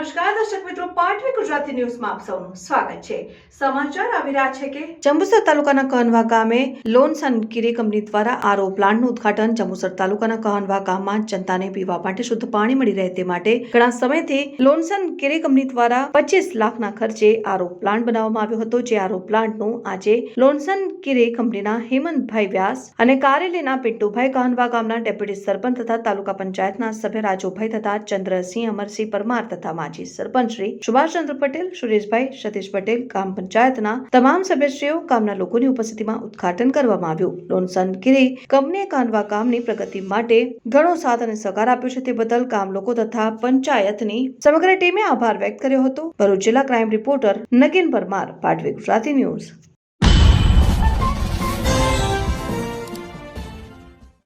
નમસ્કાર, દર્શક મિત્રો, પાટવી ગુજરાતી ન્યૂઝમાં આપ સૌનું સ્વાગત છે. સમાચાર આવી રહ્યા છે કે જંબુસર તાલુકાના કહનવા ગામે લોનસન કિરે કંપની દ્વારા આરો પ્લાન્ટનું ઉદઘાટન. જંબુસર તાલુકાના કહનવા ગામમાં જનતાને પીવા માટે શુદ્ધ પાણી મળી રહે તે માટે ઘણા સમયથી લોનસન કિરે કંપની દ્વારા પચીસ લાખના ખર્ચે આરો પ્લાન્ટ બનાવવામાં આવ્યો હતો, જે આરો પ્લાન્ટનું આજે લોનસન કિરે કંપનીના હેમંતભાઈ વ્યાસ અને કારેલીના પિન્ટુભાઈ કહનવા ગામના ડેપ્યુટી સરપંચ તથા તાલુકા પંચાયતના સભ્ય રાજુભાઈ તથા ચંદ્રસિંહ અમરસિંહ પરમાર તથા માજી સરપંચ સુભાષચંદ્ર પટેલ સુરેશભાઈ સતીશ પટેલ ગામ પંચાયતના તમામ સભ્યશ્રીઓ ગામના લોકોની ઉપસ્થિતિમાં ઉદ્ઘાટન કરવામાં આવ્યું લોનસન ગીરી કંપનીએ કાનવા ગામની પ્રગતિ માટે ઘણો સાથ અને સહકાર આપ્યો છે તે બદલ ગામ લોકો તથા પંચાયતની સમગ્ર ટીમે આભાર વ્યક્ત કર્યો હતો ભરૂચ જિલ્લા crime reporter Nagin Parmar Patvi Gujarati news